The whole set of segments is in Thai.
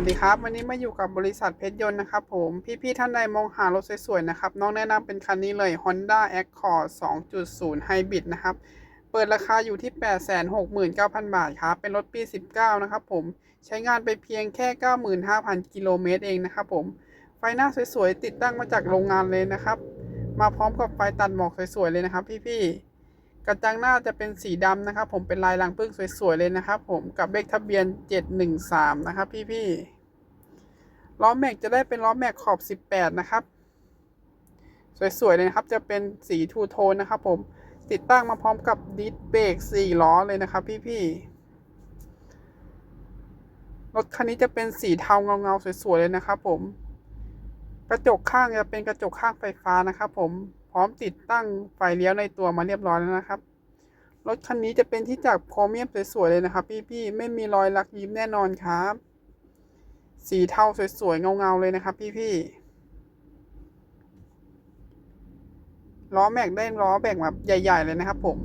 วัสดีครับ วันนี้มาอยู่กับบริษัทเพชรยนต์นะครับผม พี่ๆท่านใดมองหารถสวยๆนะครับ น้องแนะนำเป็นคันนี้เลย Honda Accord 2.0 Hybrid นะครับ เปิดราคาอยู่ที่ 869,000 บาทครับ เป็นรถปี 19 นะครับผม ใช้งานไปเพียงแค่ 95,000 กิโลเมตรเองนะครับผม ไฟหน้าสวยๆ ติดตั้งมาจากโรงงานเลยนะครับ มาพร้อมกับไฟตัดหมอกสวยๆเลยนะครับ พี่ๆ กระจังหน้าจะเป็นสีดำนะครับ ผมเป็นลายรังผึ้งสวยๆเลยนะครับ ผมกับเลขทะเบียน 713 นะครับ พี่ๆล้อแม็กจะได้เป็นล้อแม็กขอบ 18 นะครับ สวยๆเลยนะครับ จะเป็นสีทูโทนนะครับ ผมติดตั้งมาพร้อมกับดิสเบรก4ล้อเลยนะครับ พี่ๆรถคันนี้จะเป็นสีเทาเงาๆสวยๆเลยนะครับ ผม กระจกข้างจะเป็นกระจกข้างไฟฟ้านะครับ ผม พร้อมติดตั้งไฟเลี้ยวในตัวมาเรียบร้อยแล้วนะครับรถคันนี้จะเป็นที่จากพรเมียมสวยๆเลยนะครับ พี่ๆไม่มีรอยลักยิ้มแน่นอนครับ สีเทาสวยๆเงาๆเลยนะครับ พี่ๆล้อแม็กได้ล้อแบ่งแบบใหญ่ ๆ เลยนะครับผม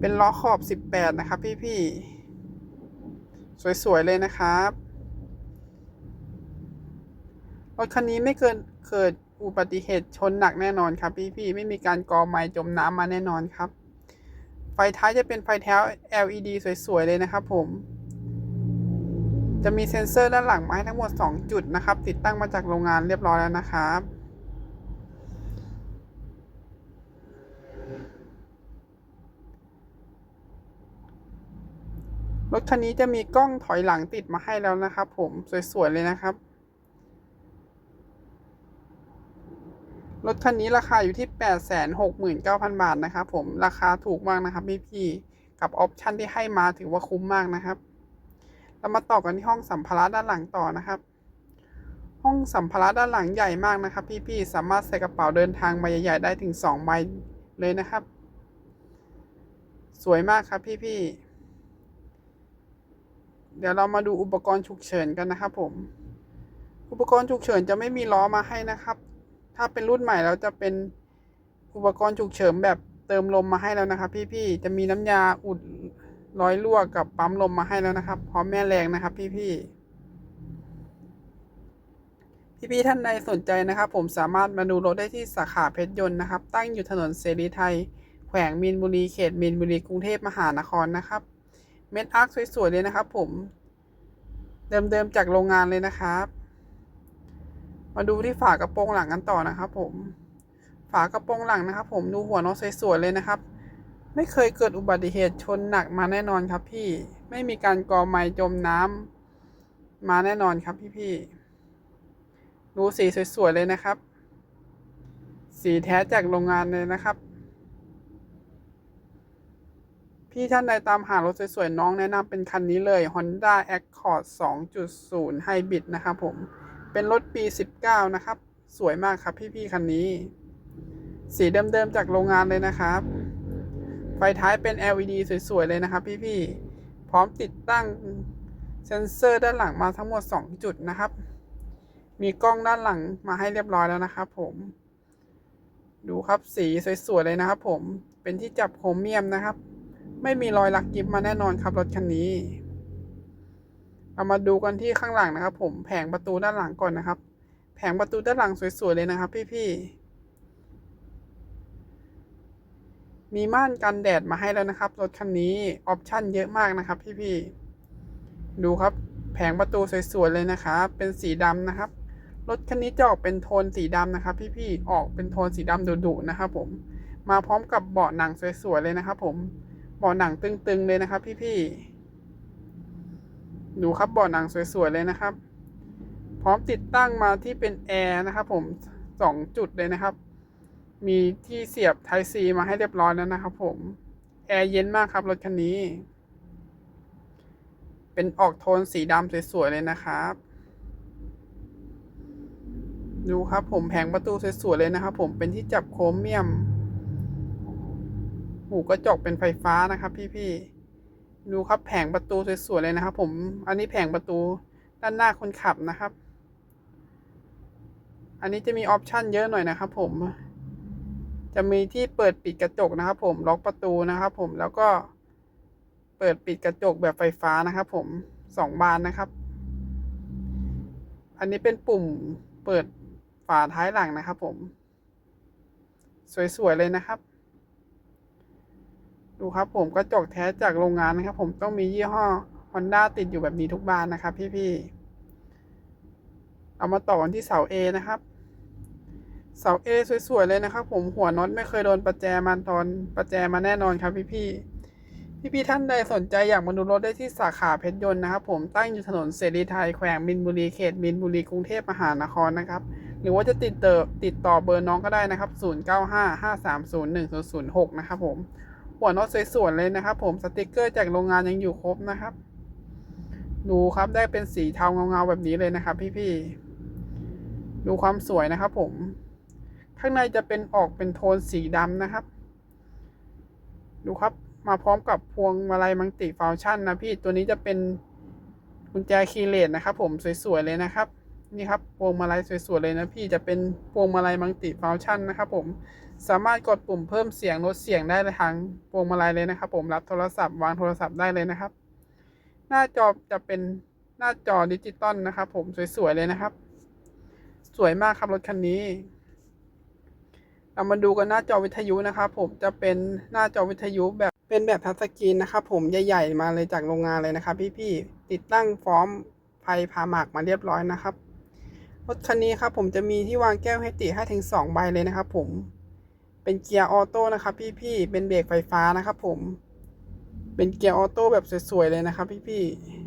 เป็นล้อขอบ 18 นะครับ พี่ๆสวยๆเลยนะครับรถคันนี้ไม่เกินเกิด อุบัติเหตุชนหนักแน่นอนครับ พี่ๆไม่มีการกอไม้จมน้ำมาแน่นอนครับ ไฟท้ายจะเป็นไฟแท้ LED สวยๆเลยนะครับผม จะมีเซ็นเซอร์ด้านหลังมาให้ทั้งหมด 2 จุดนะครับ ติดตั้งมาจากโรงงานเรียบร้อยแล้วนะครับรถคันนี้จะมีกล้องถอยหลังติดมาให้แล้วนะครับผมสวยๆเลยนะครับ รถคันนี้ราคาอยู่ที่ 869,000 บาทนะครับผมราคาถูกมากนะครับพี่ๆกับออปชันที่ให้มาถือว่าคุ้มมากนะครับ เรามาต่อกันที่ห้องสัมภาระด้านหลังต่อนะครับ ห้องสัมภาระด้านหลังใหญ่มากนะครับ พี่ๆสามารถใส่กระเป๋าเดินทางใบใหญ่ๆได้ถึง2ใบเลยนะครับ สวยมากครับพี่ๆเดี๋ยวเรามาดูอุปกรณ์ฉุกเฉินกันนะครับผม อุปกรณ์ฉุกเฉินจะไม่มีล้อมาให้นะครับ ถ้าเป็นรุ่นใหม่เราจะเป็นอุปกรณ์ฉุกเฉินแบบเติมลมมาให้แล้วนะครับ พี่ๆจะมีน้ำยาอุดร้อยรั่วกับปั๊มลมมาให้แล้วนะครับพร้อมแม่แรงนะครับพี่ๆพี่ๆท่านใดสนใจนะครับ ผมสามารถมาดูรถได้ที่สาขาเพชรยนต์นะครับ ตั้งอยู่ถนนเสรีไทย แขวงมีนบุรีเขตมีนบุรีกรุงเทพมหานครนะครับ เม็ดอาร์คสวยๆเลยนะครับ ผม เดิมๆจากโรงงานเลยนะครับ มาดูที่ฝากระโปรงหลังกันต่อนะครับ ผม ฝากระโปรงหลังนะครับ ผมดูหัวน้องสวยๆเลยนะครับ ไม่เคยเกิดอุบัติเหตุชนหนักมาแน่นอนครับ พี่ไม่มีการกอไม้จมน้ำมาแน่นอนครับพี่ๆดูสีสวยๆเลยนะครับ สีแท้จากโรงงานเลยนะครับพี่ท่านใดตามหารถสวยๆน้องแนะนำเป็นคันนี้เลย Honda Accord 2.0 Hybrid นะครับผม เป็นรถปี 19 นะครับ สวยมากครับพี่ๆคันนี้ สีเดิมๆจากโรงงานเลยนะครับ ไฟท้ายเป็น LED สวยๆเลยนะครับ พี่ๆพร้อมติดตั้งเซ็นเซอร์ด้านหลังมาทั้งหมด 2 จุดนะครับ มีกล้องด้านหลังมาให้เรียบร้อยแล้วนะครับ ผม ดูครับสีสวยๆเลยนะครับ ผมเป็นที่จับโครเมียมนะครับ ไม่มีรอยลักยิบมาแน่นอนครับรถคันนี้ เรามาดูกันที่ข้างหลังนะครับ ผมแผงประตูด้านหลังก่อนนะครับ แผงประตูด้านหลังสวยๆเลยนะครับ พี่ๆมีม่านกันแดดมาให้แล้วนะครับรถคันนี้ออปชั่นเยอะมากนะครับ พี่ๆดูครับ แผงประตูสวยๆเลยนะครับเป็นสีดำนะครับรถคันนี้จะออกเป็นโทนสีดำนะครับ พี่ๆออกเป็นโทนสีดำดุๆนะครับ ผมมาพร้อมกับเบาะหนังสวยๆเลยนะครับ ผมเบาะหนังตึงๆเลยนะครับ พี่ๆ ดูครับเบาะหนังสวยๆเลยนะครับ พร้อมติดตั้งมาที่เป็นแอร์นะครับ ผมสองจุดเลยนะครับ มีที่เสียบ Type C มาให้เรียบร้อยแล้วนะครับผมแอร์เย็นมากครับรถคันนี้ เป็นออกโทนสีดำสวยๆเลยนะครับ ดูครับผมแผงประตูสวยๆเลยนะครับผมเป็นที่จับโครเมียม หูกระจกเป็นไฟฟ้านะครับพี่ๆ ดูครับแผงประตูสวยๆเลยนะครับ ผม อันนี้แผงประตูด้านหน้าคนขับนะครับ อันนี้จะมีออปชันเยอะหน่อยนะครับ ผม จะมีที่เปิดปิดกระจกนะครับ ผม ล็อกประตูนะครับผม แล้วก็เปิดปิดกระจกแบบไฟฟ้านะครับ ผมสองบานนะครับ อันนี้เป็นปุ่มเปิดฝาท้ายหลังนะครับ ผม สวยๆเลยนะครับ ดูครับผมกระจกแท้จากโรงงานนะครับ ผมต้องมียี่ห้อ Honda ติดอยู่แบบนี้ทุกบานนะครับ พี่ๆเอามาต่อกันที่เสา A นะครับ เสา A สวยๆเลยนะครับ ผมหัวน็อตไม่เคยโดนประแจมันตอนประแจมาแน่นอนครับพี่ๆพี่ๆท่านใดสนใจอยากมาดูรถได้ที่สาขาเพชรยนต์นะครับ ผมตั้งอยู่ถนนเสรีไทยแขวงมินบุรีเขตมินบุรีกรุงเทพมหานครนะครับ หรือว่าจะติดเต่อติดต่อเบอร์น้องก็ได้นะครับ 0955301006 นะครับผม หัวน็อตสวยๆเลยนะครับ ผมสติกเกอร์จากโรงงานยังอยู่ครบนะครับ ดูครับได้เป็นสีเทาเงาๆแบบนี้เลยนะครับ พี่ๆดูความสวยนะครับ ผม ข้างในจะเป็นออกเป็นโทนสีดำนะครับ ดูครับมาพร้อมกับพวงมาลัยมังติฟังชันนะพี่ตัวนี้จะเป็นกุญแจคีย์เลสนะครับ ผมสวยๆเลยนะครับ นี่ครับพวงมาลัยสวยๆเลยนะพี่จะเป็นพวงมาลัยมังติฟังก์ชันนะครับผมสามารถกดปุ่มเพิ่มเสียงลดเสียงได้ทางพวงมาลัยเลยนะครับ ผมรับโทรศัพท์วางโทรศัพท์ได้เลยนะครับ หน้าจอจะเป็นหน้าจอดิจิตอลนะครับ ผมสวยๆเลยนะครับ สวยมากครับรถคันนี้ เรามาดูกันหน้าจอวิทยุนะครับ ผมจะเป็นหน้าจอวิทยุแบบเป็นแบบทัชสกรีนนะครับผมใหญ่ๆมาเลยจากโรงงานเลยนะครับ พี่ๆติดตั้งฟอร์มไฟพาหมากมาเรียบร้อยนะครับ รถคันนี้ครับผมจะมีที่วางแก้วให้ติให้ถึงสองใบเลยนะครับผม เป็นเกียร์ออโต้นะครับพี่ๆ เป็นเบรกไฟฟ้านะครับผม เป็นเกียร์ออโต้แบบสวยๆเลยนะครับพี่ๆ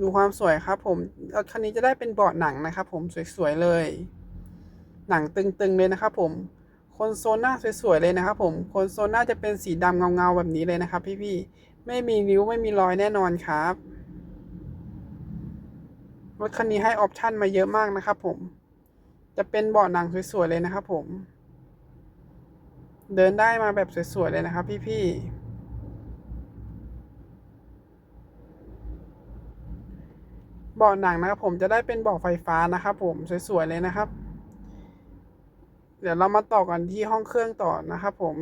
ดูความสวยครับผม รถคันนี้จะได้เป็นเบาะหนังนะครับผมสวยๆเลย หนังตึงๆเลยนะครับผมคอนโซลหน้าสวยๆเลยนะครับผมคอนโซลหน้าจะเป็นสีดำเงาๆแบบนี้เลยนะครับ พี่ๆ ไม่มีนิ้วไม่มีรอยแน่นอนครับ รถคันนี้ให้ออปชั่นมาเยอะมากนะครับผม จะเป็นเบาะหนังสวยๆเลยนะครับผม เดินได้มาแบบสวยๆเลยนะครับ พี่ๆ เบาะหนังนะครับผมจะได้เป็นเบาะไฟฟ้านะครับผมสวยๆเลยนะครับ เดี๋ยวเรามาต่อกันที่ห้องเครื่องต่อนะครับผม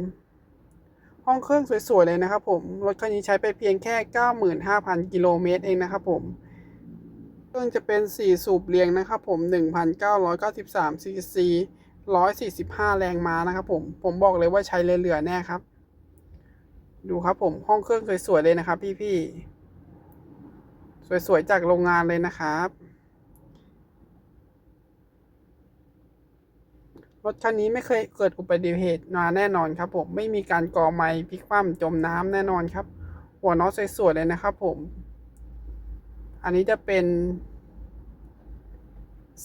ห้องเครื่องสวยๆเลยนะครับผม รถคันนี้ใช้ไปเพียงแค่ 95,000 กิโลเมตรเองนะครับผม เครื่องจะเป็น 4 สูบเรียงนะครับผม 1,993ซีซี145 แรงม้านะครับผม ผมบอกเลยว่าใช้เหลือๆแน่ครับ ดูครับผม ห้องเครื่องสวยๆเลยนะครับ พี่ๆ สวยๆ จากโรงงานเลยนะครับ รถคันนี้ไม่เคยเกิดอุบัติเหตุมาแน่นอนครับผม ไม่มีการก่อไม้พลิกคว่ำจมน้ำแน่นอนครับ หัวน็อตสวยๆเลยนะครับผม อันนี้จะเป็น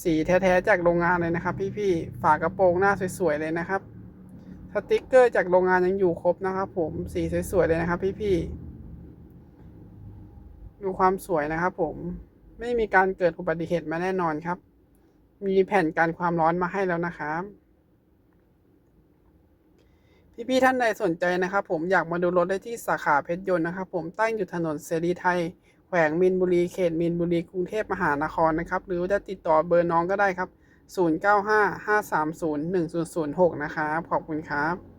สีแท้ๆจากโรงงานเลยนะครับ พี่ๆฝากระโปรงหน้าสวยๆเลยนะครับสติกเกอร์จากโรงงานยังอยู่ครบนะครับ ผมสีสวยๆเลยนะครับ พี่ๆดูความสวยนะครับ ผมไม่มีการเกิดอุบัติเหตุมาแน่นอนครับ มีแผ่นกันความร้อนมาให้แล้วนะครับพี่ๆท่านใดสนใจนะครับ ผมอยากมาดูรถได้ที่สาขาเพชรยนต์นะครับ ผมตั้งอยู่ถนนเสรีไทย แขวงมินบุรีเขตมินบุรีกรุงเทพมหานครนะครับ หรือว่าจะติดต่อเบอร์น้องก็ได้ครับ 0955301006 นะครับขอบคุณครับ